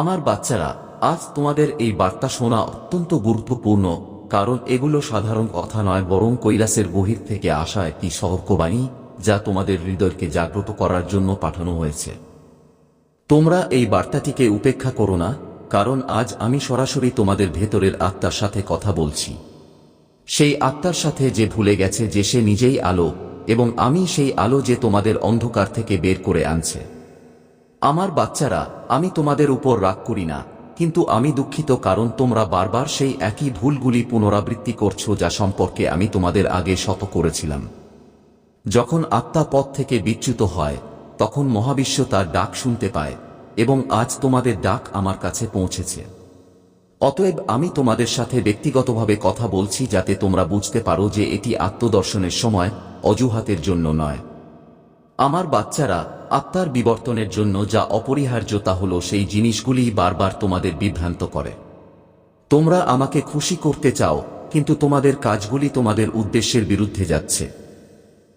আমার বাচ্চারা, আজ তোমাদের এই বার্তা শোনা অত্যন্ত গুরুত্বপূর্ণ, কারণ এগুলো সাধারণ কথা নয়, বরং কৈলাসের বহির থেকে আসা একটি সহর্কবাণী যা তোমাদের হৃদয়কে জাগ্রত করার জন্য পাঠানো হয়েছে। তোমরা এই বার্তাটিকে উপেক্ষা করো না, কারণ আজ আমি সরাসরি তোমাদের ভেতরের আত্মার সাথে কথা বলছি। সেই আত্মার সাথে যে ভুলে গেছে যে সে নিজেই আলো, এবং আমি সেই আলো যে তোমাদের অন্ধকার থেকে বের করে আনছে। আমার বাচ্চারা, আমি তোমাদের উপর রাগ করি না, কিন্তু আমি দুঃখিত কারণ তোমরা বারবার সেই একই ভুলগুলি পুনরাবৃত্তি করছ যা সম্পর্কে আমি তোমাদের আগে শত করেছিলাম। যখন আত্মা পথ থেকে বিচ্যুত হয়, তখন মহাবিশ্ব তার ডাক শুনতে পায়, এবং আজ তোমাদের ডাক আমার কাছে পৌঁছেছে। অতএব আমি তোমাদের সাথে ব্যক্তিগতভাবে কথা বলছি যাতে তোমরা বুঝতে পারো যে এটি আত্মদর্শনের সময় অজুহাতের জন্য নয়। আমার বাচ্চারা, আত্মার বিবর্তনের জন্য যা অপরিহার্য তা হল সেই জিনিসগুলি বারবার তোমাদের বিভ্রান্ত করে। তোমরা আমাকে খুশি করতে চাও, কিন্তু তোমাদের কাজগুলি তোমাদের উদ্দেশ্যের বিরুদ্ধে যাচ্ছে।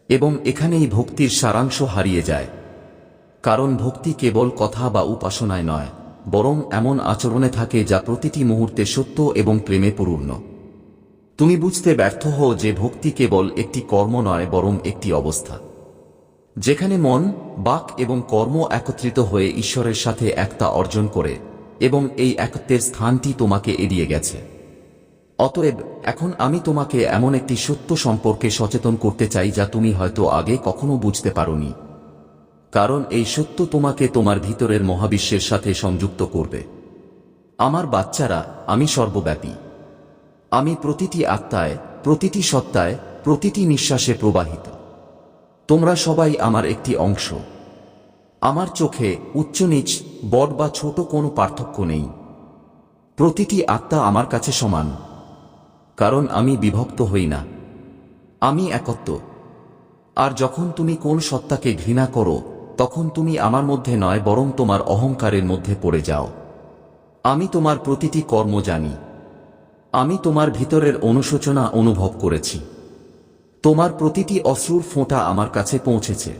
এবং এখানেই ভক্তির সারাংশ হারিয়ে যায়। কারণ ভক্তি কেবল কথা বা উপাসনায় নয়, বরং এমন আচরণে থাকে যা প্রতিটি মুহূর্তে সত্য এবং প্রেমে পূর্ণ। তুমি বুঝতে ব্যর্থ হও যে ভক্তি কেবল একটি কর্ম নয়, বরং একটি অবস্থা। যেখানে মন, বাক এবং কর্ম একত্রিত হয়ে ঈশ্বরের সাথে একতা অর্জন করে এবং এই একত্বের স্থানটি তোমাকে এড়িয়ে গেছে। অতএব এখন আমি তোমাকে এমন একটি সত্য সম্পর্কে সচেতন করতে চাই যা তুমি হয়তো আগে কখনো বুঝতে পারোনি। কারণ এই সত্য তোমাকে তোমার ভিতরের মহাবিশ্বের সাথে সংযুক্ত করবে। আমার বাচ্চারা, আমি সর্বব্যাপী। আমি প্রতিটি আত্মায়, প্রতিটি সত্তায়, প্রতিটি নিঃশ্বাসে প্রবাহিত। তোমরা সবাই আমার একটি অংশ। আমার চোখে উচ্চ নিচ বড় বা ছোট কোনো পার্থক্য নেই। প্রতিটি আত্মা আমার কাছে সমান, কারণ আমি বিভক্ত হই না। আমি একত্ব। আর যখন তুমি কোন সত্তাকে ঘৃণা করো, তখন তুমি আমার মধ্যে নয়, বরং তোমার অহংকারের মধ্যে পড়ে যাও। আমি তোমার প্রতিটি কর্ম জানি। আমি তোমার ভিতরের অনুশোচনা অনুভব করেছি। তোমার প্রতিটি অশ্রুর ফোঁটা আমার কাছে পৌঁছেছে।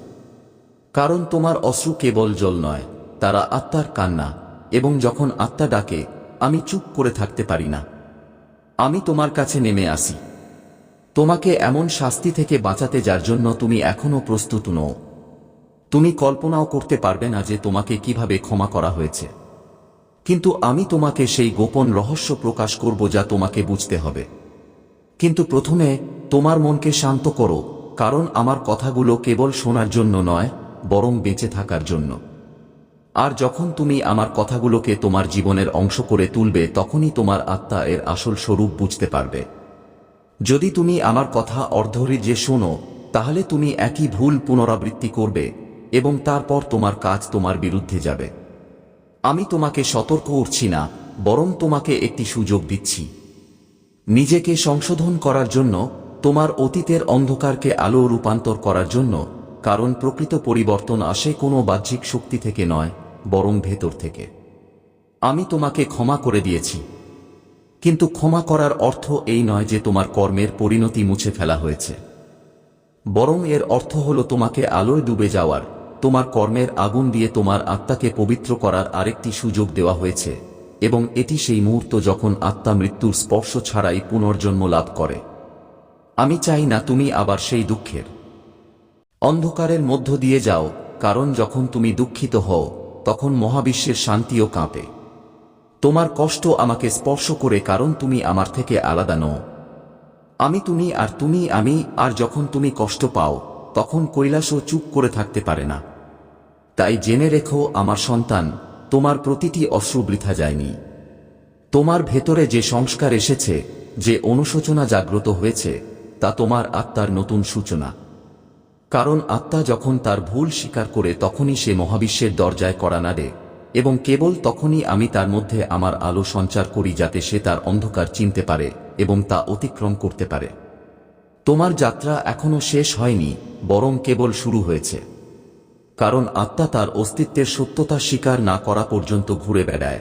কারণ তোমার অশ্রু কেবল জল নয়, তারা আত্মার কান্না, এবং যখন আত্মা ডাকে, আমি চুপ করে থাকতে পারি না। আমি তোমার কাছে নেমে আসি। তোমাকে এমন শাস্তি থেকে বাঁচাতে যার জন্য তুমি এখনও প্রস্তুত নও। তুমি কল্পনাও করতে পারবে না যে তোমাকে কীভাবে ক্ষমা করা হয়েছে। কিন্তু আমি তোমাকে সেই গোপন রহস্য প্রকাশ করব যা তোমাকে বুঝতে হবে। কিন্তু প্রথমে তোমার মনকে শান্ত করো, কারণ আমার কথাগুলো কেবল শোনার জন্য নয়, বরং বেঁচে থাকার জন্য। আর যখন তুমি আমার কথাগুলোকে তোমার জীবনের অংশ করে তুলবে, তখনই তোমার আত্মা এর আসল স্বরূপ বুঝতে পারবে। যদি তুমি আমার কথা অর্ধহৃদয়ে শোনো, তাহলে তুমি একই ভুল পুনরাবৃত্তি করবে, এবং তারপর তোমার কাজ তোমার বিরুদ্ধে যাবে। আমি তোমাকে সতর্ক উঠছি না, বরং তোমাকে একটি সুযোগ দিচ্ছি। নিজেকে সংশোধন করার জন্য, তোমার অতীতের অন্ধকারকে আলো রূপান্তর করার জন্য, কারণ প্রকৃত পরিবর্তন আসে কোনো বাহ্যিক শক্তি থেকে নয়, বরং ভেতর থেকে। আমি তোমাকে ক্ষমা করে দিয়েছি। কিন্তু ক্ষমা করার অর্থ এই নয় যে তোমার কর্মের পরিণতি মুছে ফেলা হয়েছে। বরং এর অর্থ হল তোমাকে আলোয় ডুবে যাওয়ার, তোমার কর্মের আগুন দিয়ে তোমার আত্মাকে পবিত্র করার আরেকটি সুযোগ দেওয়া হয়েছে। এবং এটি সেই মুহূর্ত যখন আত্মা মৃত্যুর স্পর্শ ছাড়াই পুনর্জন্ম লাভ করে। আমি চাই না তুমি আবার সেই দুঃখের। অন্ধকারের মধ্য দিয়ে যাও, কারণ যখন তুমি দুঃখিত হও, তখন মহাবিশ্বের শান্তিও কাঁপে। তোমার কষ্ট আমাকে স্পর্শ করে কারণ তুমি আমার থেকে আলাদা নও। আমি তুমি আর তুমি আমি, আর যখন তুমি কষ্ট পাও, তখন কৈলাসও চুপ করে থাকতে পারে না। তাই জেনে রেখো, আমার সন্তান তোমার প্রতিটি অশ্রু বৃথা যায়নি। তোমার ভেতরে যে সংস্কার এসেছে, যে অনুশোচনা জাগ্রত হয়েছে, তা তোমার আত্মার নতুন সূচনা। কারণ আত্মা যখন তার ভুল স্বীকার করে তখনই সে মহাবিশ্বের দরজায় করা নাড়ে, এবং কেবল তখনই আমি তার মধ্যে আমার আলো সঞ্চার করি যাতে সে তার অন্ধকার চিনতে পারে এবং তা অতিক্রম করতে পারে। তোমার যাত্রা এখনও শেষ হয়নি, বরং কেবল শুরু হয়েছে। কারণ আত্মা তার অস্তিত্বের সত্যতা স্বীকার না করা পর্যন্ত ঘুরে বেড়ায়।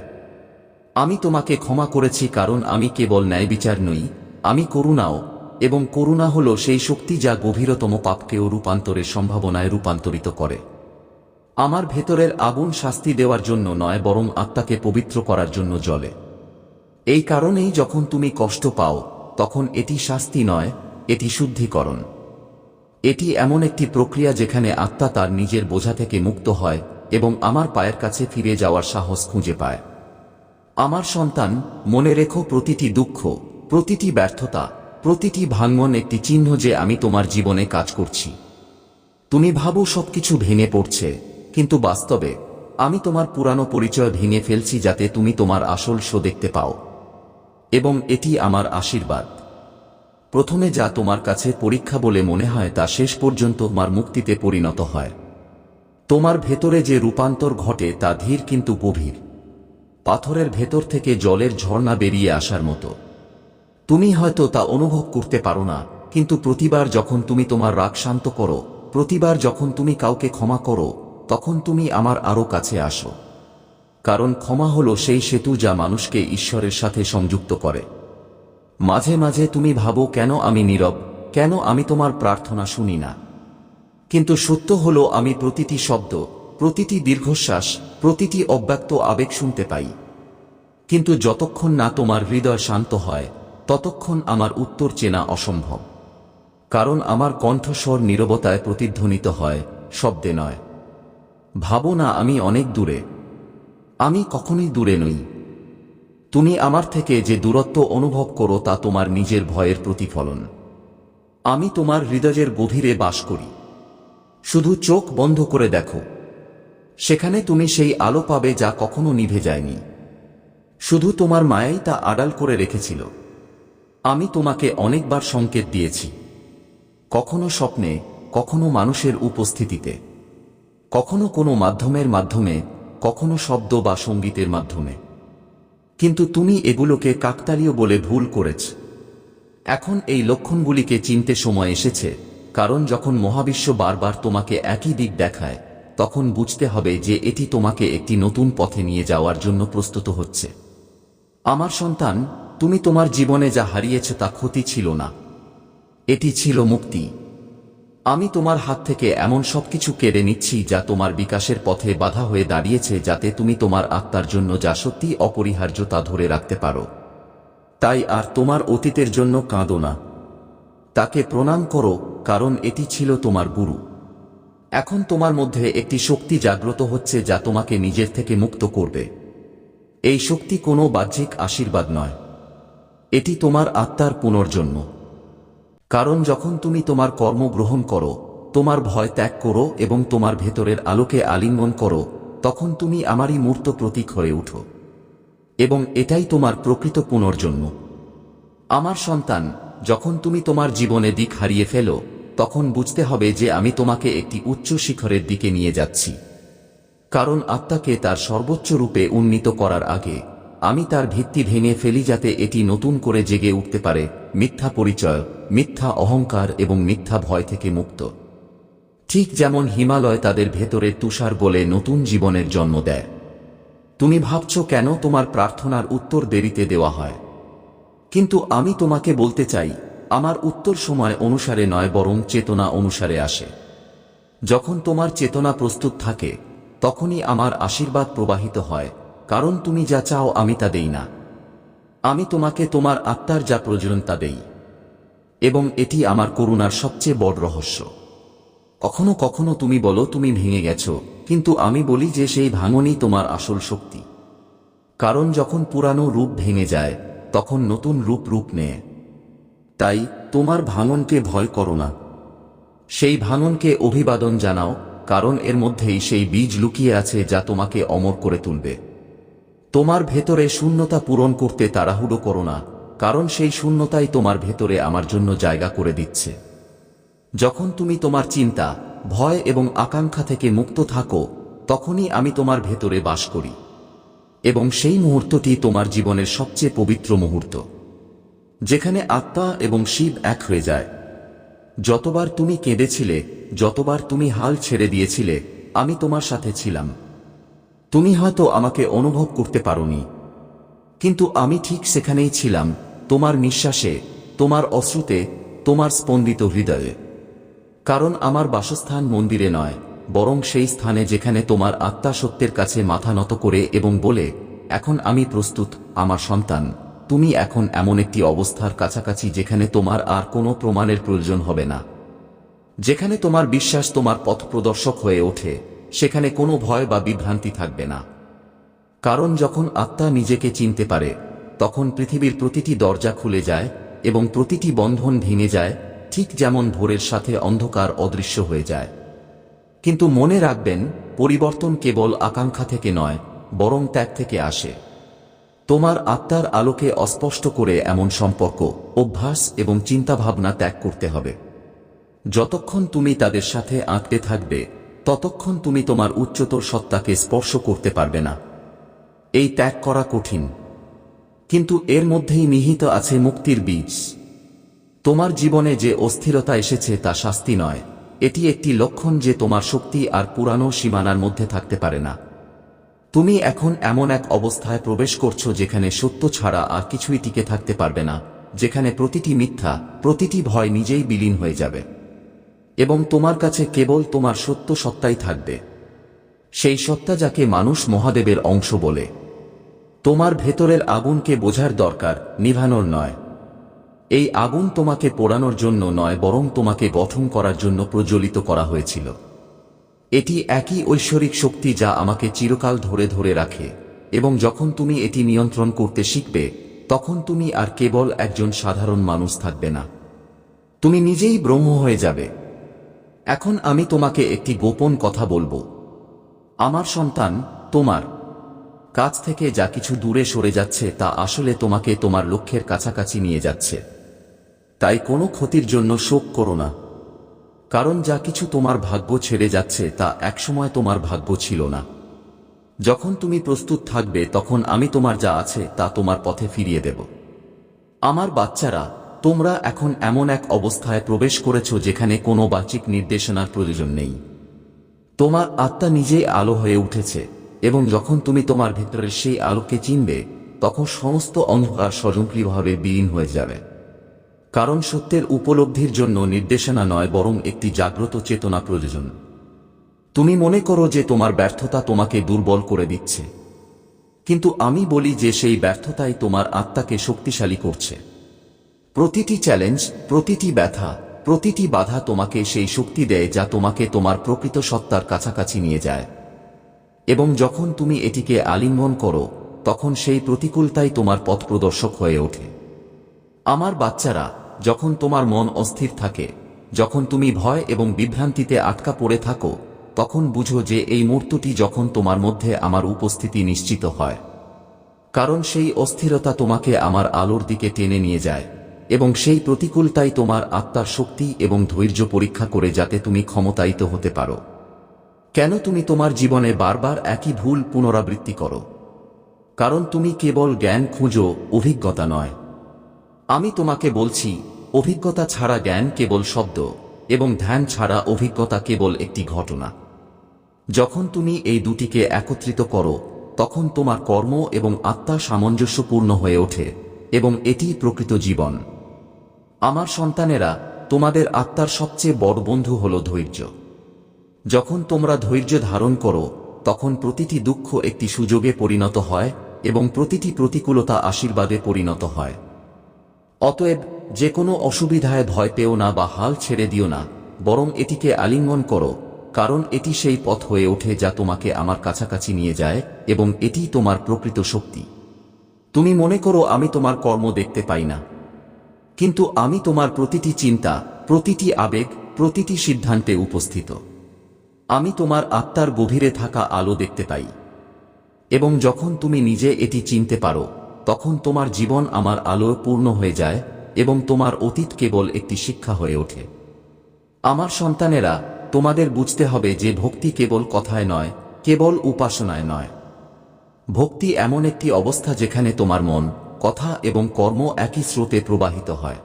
আমি তোমাকে ক্ষমা করেছি কারণ আমি কেবল ন্যায় বিচার নই, আমি করুণাও, এবং করুণা হল সেই শক্তি যা গভীরতম পাপকেও রূপান্তরের সম্ভাবনায় রূপান্তরিত করে। আমার ভেতরের আগুন শাস্তি দেওয়ার জন্য নয়, বরং আত্মাকে পবিত্র করার জন্য জলে এই কারণেই যখন তুমি কষ্ট পাও, তখন এটি শাস্তি নয়, এটি শুদ্ধিকরণ। এটি এমন একটি প্রক্রিয়া যেখানে আত্মা তার নিজের বোঝা থেকে মুক্ত হয় এবং আমার পায়ের কাছে ফিরে যাওয়ার সাহস খুঁজে পায়। আমার সন্তান, মনে রেখো প্রতিটি দুঃখ, প্রতিটি ব্যর্থতা, প্রতিটি ভাঙ্গন একটি চিহ্ন যে আমি তোমার জীবনে কাজ করছি। তুমি ভাবো সবকিছু ভেঙে পড়ছে, কিন্তু বাস্তবে, আমি তোমার পুরানো পরিচয় ভেঙে ফেলছি যাতে তুমি তোমার আসল শো দেখতে পাও। এবং এটি আমার আশীর্বাদ। প্রথমে যা তোমার কাছে পরীক্ষা বলে মনে হয় তা শেষ পর্যন্ত তোমার মুক্তিতে পরিণত হয়। তোমার ভেতরে যে রূপান্তর ঘটে তা ধীর কিন্তু গভীর। পাথরের ভেতর থেকে জলের ঝর্ণা বেরিয়ে আসার মতো। তুমি হয়তো তা অনুভব করতে পারো না, কিন্তু প্রতিবার যখন তুমি তোমার রাগ শান্ত করো, প্রতিবার যখন তুমি কাউকে ক্ষমা করো, তখন তুমি আমার আরও কাছে আসো। কারণ ক্ষমা হলো সেই সেতু যা মানুষকে ঈশ্বরের সাথে সংযুক্ত করে। মাঝে মাঝে তুমি ভাবো, কেন আমি নীরব? কেন আমি তোমার প্রার্থনা শুনি না? কিন্তু সত্য হলো, আমি প্রতিটি শব্দ, প্রতিটি দীর্ঘশ্বাস, প্রতিটি অব্যক্ত আবেগ শুনতে পাই। কিন্তু যতক্ষণ না তোমার হৃদয় শান্ত হয়, ততক্ষণ আমার উত্তর চেনা অসম্ভব। কারণ আমার কণ্ঠস্বর নীরবতায় প্রতিধ্বনিত হয়, শব্দে নয়। ভাবো না, আমি অনেক দূরে। আমি কখনই দূরে নই। তুমি আমার থেকে যে দূরত্ব অনুভব করো তা তোমার নিজের ভয়ের প্রতিফলন। আমি তোমার হৃদয়ের গভীরে বাস করি। শুধু চোখ বন্ধ করে দেখো। সেখানে তুমি সেই আলো পাবে যা কখনো নিভে যায়নি। শুধু তোমার মায়াই তা আড়াল করে রেখেছিল। আমি তোমাকে অনেকবার সংকেত দিয়েছি। কখনো স্বপ্নে, কখনো মানুষের উপস্থিতিতে। কখনো কোনো মাধ্যমের মাধ্যমে, কখনো শব্দ বা সঙ্গীতের মাধ্যমে। কিন্তু তুমি এগুলোকে কাকতালীয় বলে ভুল করেছ। এখন এই লক্ষণগুলিকে চিনতে সময় এসেছে, কারণ যখন মহাবিশ্ব বারবার তোমাকে একই দিক দেখায়, তখন বুঝতে হবে যে এটি তোমাকে একটি নতুন পথে নিয়ে যাওয়ার জন্য প্রস্তুত হচ্ছে। আমার সন্তান, তুমি তোমার জীবনে যা হারিয়েছ তা ক্ষতি ছিল না। এটি ছিল মুক্তি। আমি তোমার হাত থেকে এমন সবকিছু কেড়ে নিচ্ছি যা তোমার বিকাশের পথে বাধা হয়ে দাঁড়িয়েছে যাতে তুমি তোমার আত্মার জন্য যা সত্যি অপরিহার্য তা ধরে রাখতে পারো। তাই আর তোমার অতীতের জন্য কাঁদো না। তাকে প্রণাম করো, কারণ এটি ছিল তোমার গুরু। এখন তোমার মধ্যে একটি শক্তি জাগ্রত হচ্ছে যা তোমাকে নিজের থেকে মুক্ত করবে। এই শক্তি কোনো বাহ্যিক আশীর্বাদ নয়। এটি তোমার আত্মার পুনর্জন্ম। কারণ যখন তুমি তোমার কর্ম গ্রহণ করো, তোমার ভয় ত্যাগ করো এবং তোমার ভেতরের আলোকে আলিঙ্গন করো, তখন তুমি আমারই মূর্ত প্রতীক হয়ে উঠো। এবং এটাই তোমার প্রকৃত পুনর্জন্ম। আমার সন্তান, যখন তুমি তোমার জীবনে দিক হারিয়ে ফেলো, তখন বুঝতে হবে যে আমি তোমাকে একটি উচ্চ শিখরের দিকে নিয়ে যাচ্ছি। কারণ আত্মাকে তার সর্বোচ্চ রূপে উন্নীত করার আগে, আমি তার ভিত্তি ভেঙে ফেলি যাতে এটি নতুন করে জেগে উঠতে পারে। মিথ্যা পরিচয়, মিথ্যা অহংকার এবং মিথ্যা ভয় থেকে মুক্ত। ঠিক যেমন হিমালয় তাদের ভেতরে তুষার বলে নতুন জীবনের জন্ম দেয়। তুমি ভাবছ কেন তোমার প্রার্থনার উত্তর দেরিতে দেওয়া হয়। কিন্তু আমি তোমাকে বলতে চাই, আমার উত্তর সময় অনুসারে নয় বরং চেতনা অনুসারে আসে। যখন তোমার চেতনা প্রস্তুত থাকে, তখনই আমার আশীর্বাদ প্রবাহিত হয়, কারণ তুমি যা চাও আমি তা দেই না। আমি তোমাকে তোমার আত্মার যা প্রয়োজন তা দেই, এবং এটি আমার করুণার সবচেয়ে বড় রহস্য। কখনো কখনো তুমি বলো, তুমি ভেঙে গেছো। কিন্তু আমি বলি যে সেই ভাঙনই তোমার আসল শক্তি। কারণ যখন পুরানো রূপ ভেঙে যায়, তখন নতুন রূপ রূপ নেয়। তাই তোমার ভাঙনকে ভয় করো না। সেই ভাঙনকে অভিবাদন জানাও, কারণ এর মধ্যেই সেই বীজ লুকিয়ে আছে যা তোমাকে অমর করে তুলবে। তোমার ভেতরে শূন্যতা পূরণ করতে তাড়াহুড়ো করো না, কারণ সেই শূন্যতাই তোমার ভেতরে আমার জন্য জায়গা করে দিচ্ছে। যখন তুমি তোমার চিন্তা, ভয় এবং আকাঙ্ক্ষা থেকে মুক্ত থাকো, তখনই আমি তোমার ভেতরে বাস করি। এবং সেই মুহূর্তটি তোমার জীবনের সবচেয়ে পবিত্র মুহূর্ত, যেখানে আত্মা এবং শিব এক হয়ে যায়। যতবার তুমি কেঁদেছিলে, যতবার তুমি হাল ছেড়ে দিয়েছিলে, আমি তোমার সাথে ছিলাম। তুমি হয়তো আমাকে অনুভব করতে পারোনি। কিন্তু আমি ঠিক সেখানেই ছিলাম, তোমার নিঃশ্বাসে, তোমার অশ্রুতে, তোমার স্পন্দিত হৃদয়ে। কারণ আমার বাসস্থান মন্দিরে নয়, বরং সেই স্থানে যেখানে তোমার আত্মা সত্যের কাছে মাথা নত করে এবং বলে, এখন আমি প্রস্তুত, আমার সন্তান, তুমি এখন এমন একটি অবস্থার কাছাকাছি যেখানে তোমার আর কোনো প্রমাণের প্রয়োজন হবে না। যেখানে তোমার বিশ্বাস তোমার পথ প্রদর্শক হয়ে ওঠে সেখানে কোনো ভয় বা বিভ্রান্তি থাকবে না। কারণ যখন আত্মা নিজেকে চিনতে পারে, তখন পৃথিবীর প্রতিটি দরজা খুলে যায় এবং প্রতিটি বন্ধন ভেঙে যায়, ঠিক যেমন ভোরের সাথে অন্ধকার অদৃশ্য হয়ে যায়। কিন্তু মনে রাখবেন, পরিবর্তন কেবল আকাঙ্ক্ষা থেকে নয়, বরং ত্যাগ থেকে আসে। তোমার আত্মার আলোকে অস্পষ্ট করে এমন সম্পর্ক, অভ্যাস এবং চিন্তাভাবনা ত্যাগ করতে হবে। যতক্ষণ তুমি তাদের সাথে আঁকতে থাকবে ততক্ষণ তুমি তোমার উচ্চতর সত্তাকে স্পর্শ করতে পারবে না। এই ত্যাগ করা কঠিন। কিন্তু এর মধ্যেই নিহিত আছে মুক্তির বীজ। তোমার জীবনে যে অস্থিরতা এসেছে তা শাস্তি নয়। এটি একটি লক্ষণ যে তোমার শক্তি আর পুরানো সীমানার মধ্যে থাকতে পারে না। তুমি এখন এমন এক অবস্থায় প্রবেশ করছ যেখানে সত্য ছাড়া আর কিছুই টিকে থাকতে পারবে না, যেখানে প্রতিটি মিথ্যা, প্রতিটি ভয় নিজেই বিলীন হয়ে যাবে। এবং তোমার কাছে কেবল তোমার সত্য সত্তাই থাকবে। সেই সত্তা যাকে মানুষ মহাদেবের অংশ বলে। তোমার ভেতরের আগুনকে বোঝার দরকার, নিভানোর নয়। এই আগুন তোমাকে পোড়ানোর জন্য নয়, বরং তোমাকে গঠন করার জন্য প্রজ্বলিত করা হয়েছিল। এটি একই ঐশ্বরিক শক্তি যা আমাকে চিরকাল ধরে ধরে রাখে, এবং যখন তুমি এটি নিয়ন্ত্রণ করতে শিখবে, তখন তুমি আর কেবল একজন সাধারণ মানুষ থাকবে না। তুমি নিজেই ব্রহ্ম হয়ে যাবে। এখন আমি তোমাকে একটি গোপন কথা বলব। আমার সন্তান, তোমার কাছ থেকে যা কিছু দূরে সরে যাচ্ছে তা আসলে তোমাকে তোমার লক্ষ্যের কাছাকাছি নিয়ে যাচ্ছে। তাই কোনো ক্ষতির জন্য শোক করো না। কারণ যা কিছু তোমার ভাগ্য ছেড়ে যাচ্ছে তা একসময় তোমার ভাগ্য ছিল না। যখন তুমি প্রস্তুত থাকবে তখন আমি তোমার যা আছে তা তোমার পথে ফিরিয়ে দেব। আমার বাচ্চারা তোমরা এখন এমন এক অবস্থায় প্রবেশ করেছ যেখানে কোনো বাচিক নির্দেশনার প্রয়োজন নেই। তোমার আত্মা নিজেই আলো হয়ে উঠেছে, এবং যখন তুমি তোমার ভেতরের সেই আলোকে চিনবে, তখন সমস্ত অন্ধকার স্বজনপ্রিয়ভাবে বিলীন হয়ে যাবে। কারণ সত্যের উপলব্ধির জন্য নির্দেশনা নয়, বরং একটি জাগ্রত চেতনা প্রয়োজন। তুমি মনে করো যে তোমার ব্যর্থতা তোমাকে দুর্বল করে দিচ্ছে। কিন্তু আমি বলি যে সেই ব্যর্থতাই তোমার আত্মাকে শক্তিশালী করছে। প্রতিটি চ্যালেঞ্জ প্রতিটি ব্যথা, প্রতিটি বাধা তোমাকে সেই শক্তি দেয় যা তোমাকে তোমার প্রকৃত সত্তার কাছাকাছি নিয়ে যায়। এবং যখন তুমি এটিকে আলিঙ্গন করো, তখন সেই প্রতিকূলতাই তোমার পথ প্রদর্শক হয়ে ওঠে। আমার বাচ্চারা, যখন তোমার মন অস্থির থাকে, যখন তুমি ভয় এবং বিভ্রান্তিতে আটকা পড়ে থাকো, তখন বুঝো যে এই মূর্তটি যখন তোমার মধ্যে আমার উপস্থিতি নিশ্চিত হয়। কারণ সেই অস্থিরতা তোমাকে আমার আলোর দিকে টেনে নিয়ে যায়। এবং সেই প্রতিকূলতাই তোমার আত্মার শক্তি এবং ধৈর্য পরীক্ষা করে যাতে তুমি ক্ষমতায়িত হতে পারো। কেন তুমি তোমার জীবনে বারবার একই ভুল পুনরাবৃত্তি করো? কারণ তুমি কেবল জ্ঞান খুঁজো, অভিজ্ঞতা নয়। আমি তোমাকে বলছি, অভিজ্ঞতা ছাড়া জ্ঞান কেবল শব্দ এবং ধ্যান ছাড়া অভিজ্ঞতা কেবল একটি ঘটনা। যখন তুমি এই দুটিকে একত্রিত করো, তখন তোমার কর্ম এবং আত্মা সামঞ্জস্যপূর্ণ হয়ে ওঠে এবং এটি প্রকৃত জীবন। আমার সন্তানেরা, তোমাদের আত্মার সবচেয়ে বড় বন্ধু হল ধৈর্য। যখন তোমরা ধৈর্য ধারণ করো, তখন প্রতিটি দুঃখ একটি সুযোগে পরিণত হয় এবং প্রতিটি প্রতিকূলতা আশীর্বাদে পরিণত হয়। অতএব যে কোনো অসুবিধায় ভয় পেও না বা হাল ছেড়ে দিও না, বরং এটিকে আলিঙ্গন করো, কারণ এটি সেই পথ হয়ে ওঠে যা তোমাকে আমার কাছাকাছি নিয়ে যায় এবং এটি তোমার প্রকৃত শক্তি। তুমি মনে করো, আমি তোমার কর্ম দেখতে পাই না। কিন্তু আমি তোমার প্রতিটি চিন্তা, প্রতিটি আবেগ, প্রতিটি সিদ্ধান্তে উপস্থিত। আমি তোমার আত্মার গভীরে থাকা আলো দেখতে পাই। এবং যখন তুমি নিজে এটি চিনতে পারো, তখন তোমার জীবন আমার আলোয় পূর্ণ হয়ে যায় এবং তোমার অতীত কেবল একটি শিক্ষা হয়ে ওঠে। আমার সন্তানেরা, তোমাদের বুঝতে হবে যে ভক্তি কেবল কথায় নয়, কেবল উপাসনায় নয়। ভক্তি এমন একটি অবস্থা যেখানে তোমার মন কথা এবং কর্ম একই স্রোতে প্রবাহিত হয়।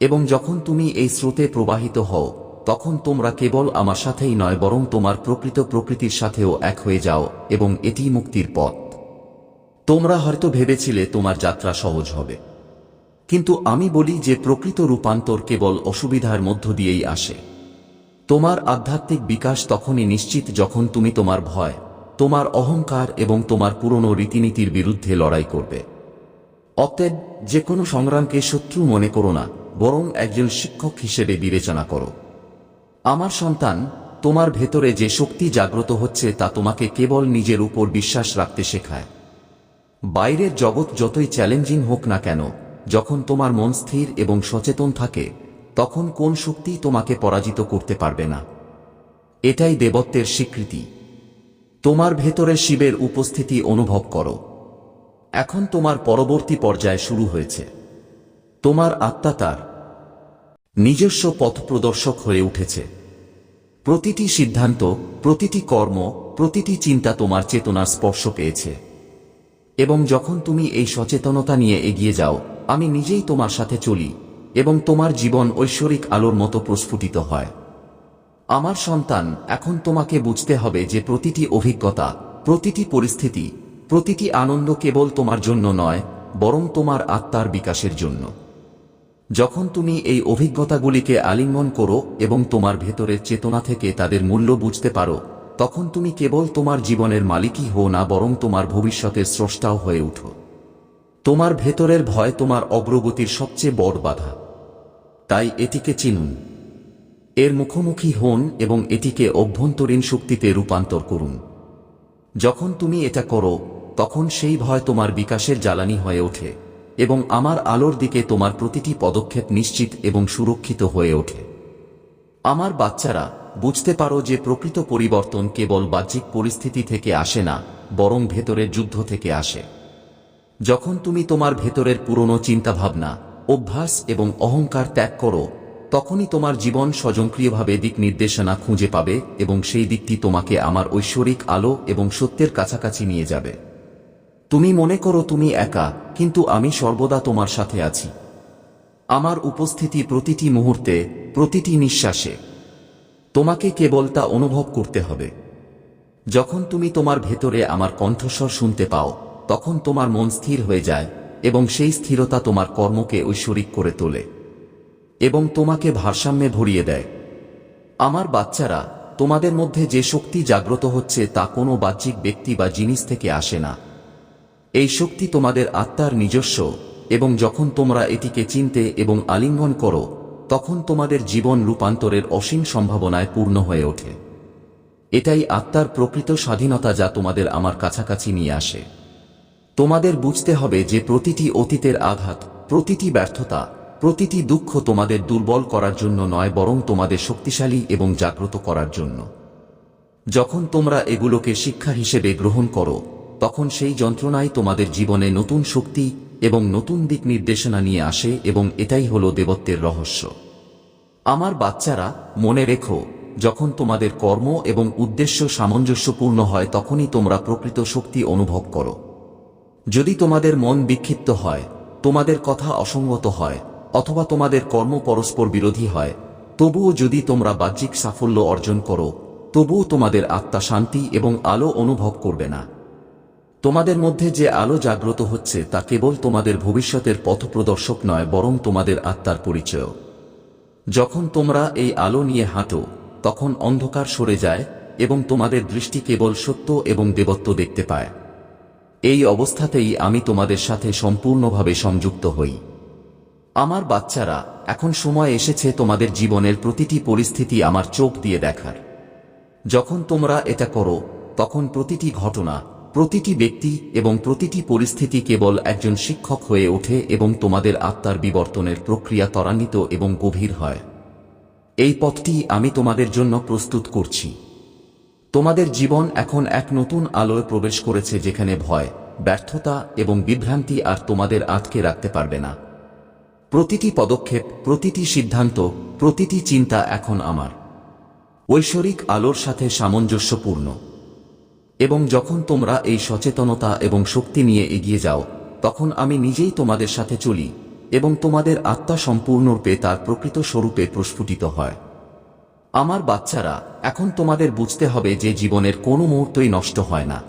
এবং যখন তুমি এই স্রোতে প্রবাহিত হও, তখন তোমরা কেবল আমার সাথেই নয়, বরং তোমার প্রকৃত প্রকৃতির সাথেও এক হয়ে যাও, এবং এটি মুক্তির পথ। তোমরা হয়তো ভেবেছিলে তোমার যাত্রা সহজ হবে। কিন্তু আমি বলি যে প্রকৃত রূপান্তর কেবল অসুবিধার মধ্য দিয়েই আসে। তোমার আধ্যাত্মিক বিকাশ তখনই নিশ্চিত যখন তুমি তোমার ভয়, তোমার অহংকার এবং তোমার পুরনো রীতিনীতির বিরুদ্ধে লড়াই করবে। অতএব যে কোনো সংগ্রামকে শত্রু মনে করো না, বরং একজন শিক্ষক হিসেবে বিবেচনা করো। আমার সন্তান, তোমার ভেতরে যে শক্তি জাগ্রত হচ্ছে তা তোমাকে কেবল নিজের উপর বিশ্বাস রাখতে শেখায়। বাইরের জগৎ যতই চ্যালেঞ্জিং হোক না কেন, যখন তোমার মন স্থির এবং সচেতন থাকে, তখন কোন শক্তি তোমাকে পরাজিত করতে পারবে না। এটাই দেবত্বের স্বীকৃতি। তোমার ভেতরে শিবের উপস্থিতি অনুভব করো। এখন তোমার পরবর্তী পর্যায় শুরু হয়েছে। তোমার আত্মা তার নিজস্ব পথ প্রদর্শক হয়ে উঠেছে। প্রতিটি সিদ্ধান্ত, প্রতিটি কর্ম, প্রতিটি চিন্তা তোমার চেতনার স্পর্শ পেয়েছে। এবং যখন তুমি এই সচেতনতা নিয়ে এগিয়ে যাও, আমি নিজেই তোমার সাথে চলি এবং তোমার জীবন ঐশ্বরিক আলোর মতো প্রস্ফুটিত হয়। আমার সন্তান, এখন তোমাকে বুঝতে হবে যে প্রতিটি অভিজ্ঞতা, প্রতিটি পরিস্থিতি প্রতিটি আনন্দ কেবল তোমার জন্য নয়, বরং তোমার আত্মার বিকাশের জন্য। যখন তুমি এই অভিজ্ঞতাগুলিকে আলিঙ্গন করো এবং তোমার ভেতরের চেতনা থেকে তাদের মূল্য বুঝতে পারো, তখন তুমি কেবল তোমার জীবনের মালিকই হো না, বরং তোমার ভবিষ্যতের স্রষ্টাও হয়ে উঠো। তোমার ভেতরের ভয় তোমার অগ্রগতির সবচেয়ে বড় বাধা। তাই এটিকে চিনুন। এর মুখোমুখি হন এবং এটিকে অভ্যন্তরীণ শক্তিতে রূপান্তর করুন। যখন তুমি এটা করো তখন সেই ভয় তোমার বিকাশের জ্বালানি হয়ে ওঠে, এবং আমার আলোর দিকে তোমার প্রতিটি পদক্ষেপ নিশ্চিত এবং সুরক্ষিত হয়ে ওঠে। আমার বাচ্চারা, বুঝতে পারো যে প্রকৃত পরিবর্তন কেবল বাহ্যিক পরিস্থিতি থেকে আসে না, বরং ভেতরের যুদ্ধ থেকে আসে। যখন তুমি তোমার ভেতরের পুরনো চিন্তাভাবনা, অভ্যাস এবং অহংকার ত্যাগ করো, তখনই তোমার জীবন স্বজনক্রিয়ভাবে দিক নির্দেশনা খুঁজে পাবে এবং সেই দিকটি তোমাকে আমার ঐশ্বরিক আলো এবং সত্যের কাছাকাছি নিয়ে যাবে। তুমি মনে করো তুমি একা, কিন্তু আমি সর্বদা তোমার সাথে আছি। আমার উপস্থিতি প্রতিটি মুহূর্তে, প্রতিটি নিঃশ্বাসে। তোমাকে কেবল তা অনুভব করতে হবে। যখন তুমি তোমার ভেতরে আমার কণ্ঠস্বর শুনতে পাও, তখন তোমার মন স্থির হয়ে যায় এবং সেই স্থিরতা তোমার কর্মকে ঐশ্বরিক করে তোলে এবং তোমাকে ভারসাম্যে ভরিয়ে দেয়। আমার বাচ্চারা, তোমাদের মধ্যে যে শক্তি জাগ্রত হচ্ছে তা কোনো বাহ্যিক ব্যক্তি বা জিনিস থেকে আসে না। এই শক্তি তোমাদের আত্মার নিজস্ব, এবং যখন তোমরা এটিকে চিনতে এবং আলিঙ্গন করো, তখন তোমাদের জীবন রূপান্তরের অসীম সম্ভাবনায় পূর্ণ হয়ে ওঠে। এটাই আত্মার প্রকৃত স্বাধীনতা যা তোমাদের আমার কাছাকাছি নিয়ে আসে। তোমাদের বুঝতে হবে যে প্রতিটি অতীতের আঘাত, প্রতিটি ব্যর্থতা, প্রতিটি দুঃখ তোমাদের দুর্বল করার জন্য নয়, বরং তোমাদের শক্তিশালী এবং জাগ্রত করার জন্য। যখন তোমরা এগুলোকে শিক্ষা হিসেবে গ্রহণ করো তখন সেই যন্ত্রণাই তোমাদের জীবনে নতুন শক্তি এবং নতুন দিক নির্দেশনা নিয়ে আসে এবং এটাই হলো দেবত্বের রহস্য। আমার বাচ্চারা, মনে রেখো, যখন তোমাদের কর্ম এবং উদ্দেশ্য সামঞ্জস্যপূর্ণ হয় তখনই তোমরা প্রকৃত শক্তি অনুভব করো। যদি তোমাদের মন বিক্ষিপ্ত হয়, তোমাদের কথা অসঙ্গত হয়, অথবা তোমাদের কর্ম পরস্পর বিরোধী হয়, তবুও যদি তোমরা বাহ্যিক সাফল্য অর্জন করো, তবুও তোমাদের আত্মা শান্তি এবং আলো অনুভব করবে না। তোমাদের মধ্যে যে আলো জাগ্রত হচ্ছে তা কেবল তোমাদের ভবিষ্যতের পথপ্রদর্শক নয়, বরং তোমাদের আত্মার পরিচয়। যখন তোমরা এই আলো নিয়ে হাঁটো, তখন অন্ধকার সরে যায় এবং তোমাদের দৃষ্টি কেবল সত্য এবং দেবত্ব দেখতে পায়। এই অবস্থাতেই আমি তোমাদের সাথে সম্পূর্ণভাবে সংযুক্ত হই। আমার বাচ্চারা, এখন সময় এসেছে তোমাদের জীবনের প্রতিটি পরিস্থিতি আমার চোখ দিয়ে দেখার। যখন তোমরা এটা করো, তখন প্রতিটি ঘটনা প্রতিটি ব্যক্তি এবং প্রতিটি পরিস্থিতি কেবল একজন শিক্ষক হয়ে ওঠে এবং তোমাদের আত্মার বিবর্তনের প্রক্রিয়া ত্বরান্বিত এবং গভীর হয়। এই পথটি আমি তোমাদের জন্য প্রস্তুত করছি। তোমাদের জীবন এখন এক নতুন আলোয় প্রবেশ করেছে যেখানে ভয়, ব্যর্থতা এবং বিভ্রান্তি আর তোমাদের আটকে রাখতে পারবে না। প্রতিটি পদক্ষেপ, প্রতিটি সিদ্ধান্ত, প্রতিটি চিন্তা এখন আমার। ঐশ্বরিক আলোর সাথে সামঞ্জস্যপূর্ণ। এবং যখন তোমরা এই সচেতনতা এবং শক্তি নিয়ে এগিয়ে যাও, তখন আমি নিজেই তোমাদের সাথে চলি এবং তোমাদের আত্মা সম্পূর্ণরূপে তার প্রকৃত স্বরূপে প্রস্ফুটিত হয়। আমার বাচ্চারা, এখন তোমাদের বুঝতে হবে যে জীবনের কোনো মুহূর্তই নষ্ট হয় না।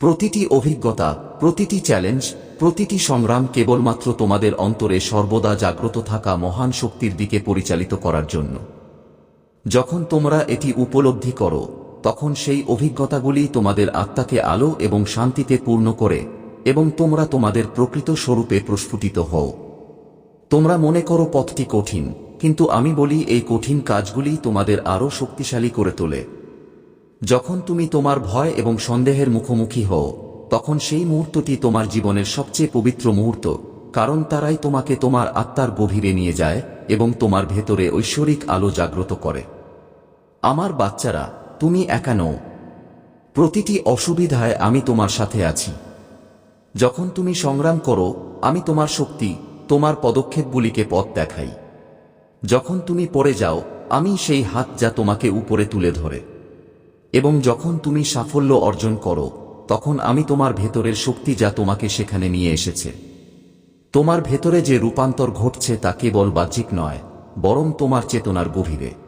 প্রতিটি অভিজ্ঞতা, প্রতিটি চ্যালেঞ্জ, প্রতিটি সংগ্রাম কেবলমাত্র তোমাদের অন্তরে সর্বদা জাগ্রত থাকা মহান শক্তির দিকে পরিচালিত করার জন্য। যখন তোমরা এটি উপলব্ধি করো তখন সেই অভিজ্ঞতাগুলি তোমাদের আত্মাকে আলো এবং শান্তিতে পূর্ণ করে এবং তোমরা তোমাদের প্রকৃত স্বরূপে প্রস্ফুটিত হও। তোমরা মনে করো পথটি কঠিন, কিন্তু আমি বলি এই কঠিন কাজগুলি তোমাদের আরও শক্তিশালী করে তোলে। যখন তুমি তোমার ভয় এবং সন্দেহের মুখোমুখি হও, তখন সেই মুহূর্তটি তোমার জীবনের সবচেয়ে পবিত্র মুহূর্ত, কারণ তারাই তোমাকে তোমার আত্মার গভীরে নিয়ে যায় এবং তোমার ভেতরে ঐশ্বরিক আলো জাগ্রত করে। আমার বাচ্চারা তুমি একা নও। প্রতিটি অসুবিধায় আমি তোমার সাথে আছি। যখন তুমি সংগ্রাম করো, আমি তোমার শক্তি, তোমার পদক্ষেপগুলিকে পথ দেখাই। যখন তুমি পড়ে যাও, আমি সেই হাত যা তোমাকে উপরে তুলে ধরে। এবং যখন তুমি সাফল্য অর্জন করো, তখন আমি তোমার ভেতরের শক্তি যা তোমাকে সেখানে নিয়ে এসেছে। তোমার ভেতরে যে রূপান্তর ঘটছে তা কেবল বাহ্যিক নয়, বরং তোমার চেতনার গভীরে।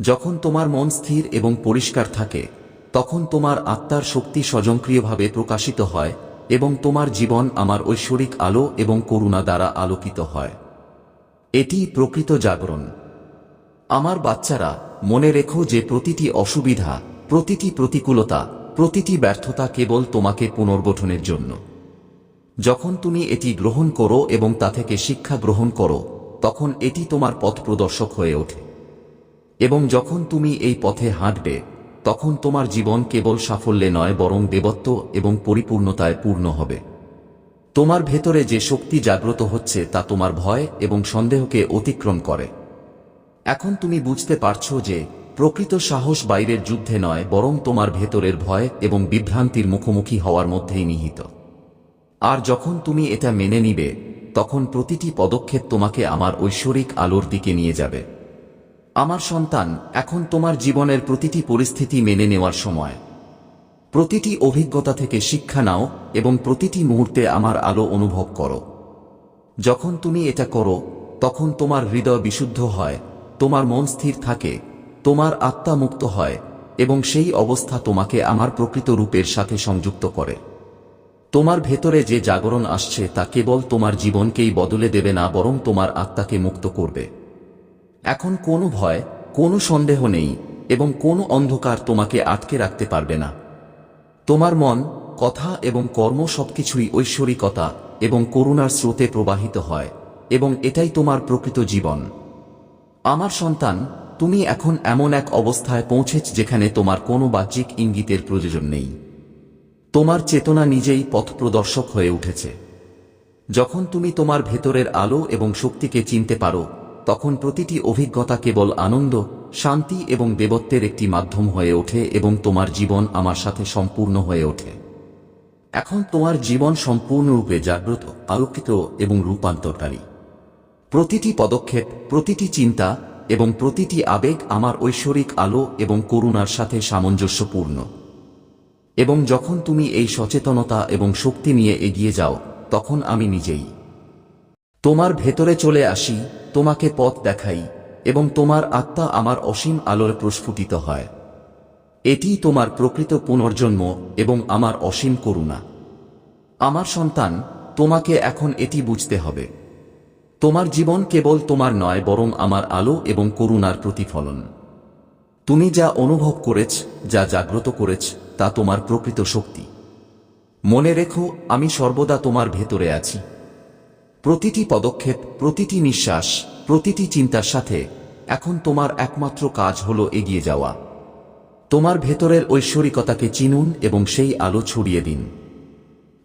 যখন তোমার মন স্থির এবং পরিষ্কার থাকে, তখন তোমার আত্মার শক্তি স্বয়ংক্রিয়ভাবে প্রকাশিত হয় এবং তোমার জীবন আমার ঐশ্বরিক আলো এবং করুণা দ্বারা আলোকিত হয়। এটি প্রকৃত জাগরণ। আমার বাচ্চারা, মনে রেখো যে প্রতিটি অসুবিধা, প্রতিটি প্রতিকূলতা, প্রতিটি ব্যর্থতা কেবল তোমাকে পুনর্গঠনের জন্য। যখন তুমি এটি গ্রহণ করো এবং তা থেকে শিক্ষা গ্রহণ করো, তখন এটি তোমার পথ প্রদর্শক হয়ে ওঠে। এবং যখন তুমি এই পথে হাঁটবে, তখন তোমার জীবন কেবল সাফল্যে নয়, বরং দেবত্ব এবং পরিপূর্ণতায় পূর্ণ হবে। তোমার ভেতরে যে শক্তি জাগ্রত হচ্ছে, তা তোমার ভয় এবং সন্দেহকে অতিক্রম করে। এখন তুমি বুঝতে পারছ যে, প্রকৃত সাহস বাইরের যুদ্ধে নয়, বরং তোমার ভেতরের ভয় এবং বিভ্রান্তির মুখোমুখি হওয়ার মধ্যেই নিহিত। আর যখন তুমি এটা মেনে নিবে, তখন প্রতিটি পদক্ষেপ তোমাকে আমার ঐশ্বরিক আলোর দিকে নিয়ে যাবে। আমার সন্তান, এখন তোমার জীবনের প্রতিটি পরিস্থিতি মেনে নেওয়ার সময়। প্রতিটি অভিজ্ঞতা থেকে শিক্ষা নাও এবং প্রতিটি মুহূর্তে আমার আলো অনুভব করো। যখন তুমি এটা করো, তখন তোমার হৃদয় বিশুদ্ধ হয়, তোমার মন স্থির থাকে, তোমার আত্মা মুক্ত হয় এবং সেই অবস্থা তোমাকে আমার প্রকৃত রূপের সাথে সংযুক্ত করে। তোমার ভেতরে যে জাগরণ আসছে তা কেবল তোমার জীবনকেই বদলে দেবে না, বরং তোমার আত্মাকে মুক্ত করবে। এখন কোনো ভয়, কোনো সন্দেহ নেই এবং কোনো অন্ধকার তোমাকে আটকে রাখতে পারবে না। তোমার মন, কথা এবং কর্ম সবকিছুই ঐশ্বরিকতা এবং করুণার স্রোতে প্রবাহিত হয় এবং এটাই তোমার প্রকৃত জীবন। আমার সন্তান, তুমি এখন এমন এক অবস্থায় পৌঁছেছ যেখানে তোমার কোনো বাহ্যিক ইঙ্গিতের প্রয়োজন নেই। তোমার চেতনা নিজেই পথ প্রদর্শক হয়ে উঠেছে। যখন তুমি তোমার ভেতরের আলো এবং শক্তিকে চিনতে পারো তখন প্রতিটি অভিজ্ঞতা কেবল আনন্দ, শান্তি এবং দেবত্বের একটি মাধ্যম হয়ে ওঠে এবং তোমার জীবন আমার সাথে সম্পূর্ণ হয়ে ওঠে। এখন তোমার জীবন সম্পূর্ণরূপে জাগ্রত, আলোকিত এবং রূপান্তরকারী। প্রতিটি পদক্ষেপ, প্রতিটি চিন্তা এবং প্রতিটি আবেগ আমার ঐশ্বরিক আলো এবং করুণার সাথে সামঞ্জস্যপূর্ণ। এবং যখন তুমি এই সচেতনতা এবং শক্তি নিয়ে এগিয়ে যাও, তখন আমি নিজেই। তোমার ভেতরে চলে আসি তোমাকে পথ দেখাই এবং তোমার আত্মা আমার অসীম আলোর প্রস্ফুটিত হয়। এটি তোমার প্রকৃত পুনর্জন্ম এবং আমার অসীম করুণা। আমার সন্তান, তোমাকে এখন এটি বুঝতে হবে। তোমার জীবন কেবল তোমার নয়, বরং আমার আলো এবং করুণার প্রতিফলন। তুমি যা অনুভব করেছ, যা জাগ্রত করেছ, তা তোমার প্রকৃত শক্তি। মনে রেখো, আমি সর্বদা তোমার ভেতরে আছি। প্রতিটি পদক্ষেপ, প্রতিটি নিঃশ্বাস, প্রতিটি চিন্তার সাথে, এখন তোমার একমাত্র কাজ হলো এগিয়ে যাওয়া। তোমার ভেতরের ঐশ্বরিকতাকে চিনুন এবং সেই আলো ছড়িয়ে দিন।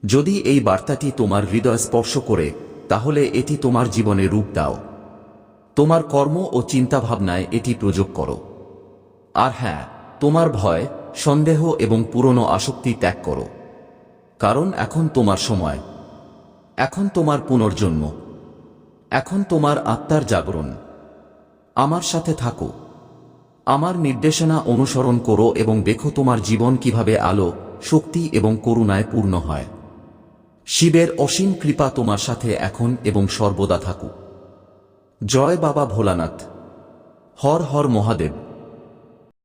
যদি এই বার্তাটি তোমার হৃদয় স্পর্শ করে, তাহলে এটি তোমার জীবনে রূপ দাও। তোমার কর্ম ও চিন্তাভাবনায় এটি প্রযোগ করো। আর হ্যাঁ তোমার ভয়, সন্দেহ এবং পুরনো আসক্তি ত্যাগ করো। কারণ এখন তোমার সময়। এখন তোমার পুনর্জন্ম। এখন তোমার আত্মার জাগরণ। আমার সাথে থাকো। আমার নির্দেশনা অনুসরণ করো এবং দেখো তোমার জীবন কীভাবে আলো, শক্তি এবং করুণায় পূর্ণ হয়। শিবের অসীম কৃপা তোমার সাথে এখন এবং সর্বদা থাকুক। জয় বাবা ভোলানাথ। হর হর মহাদেব।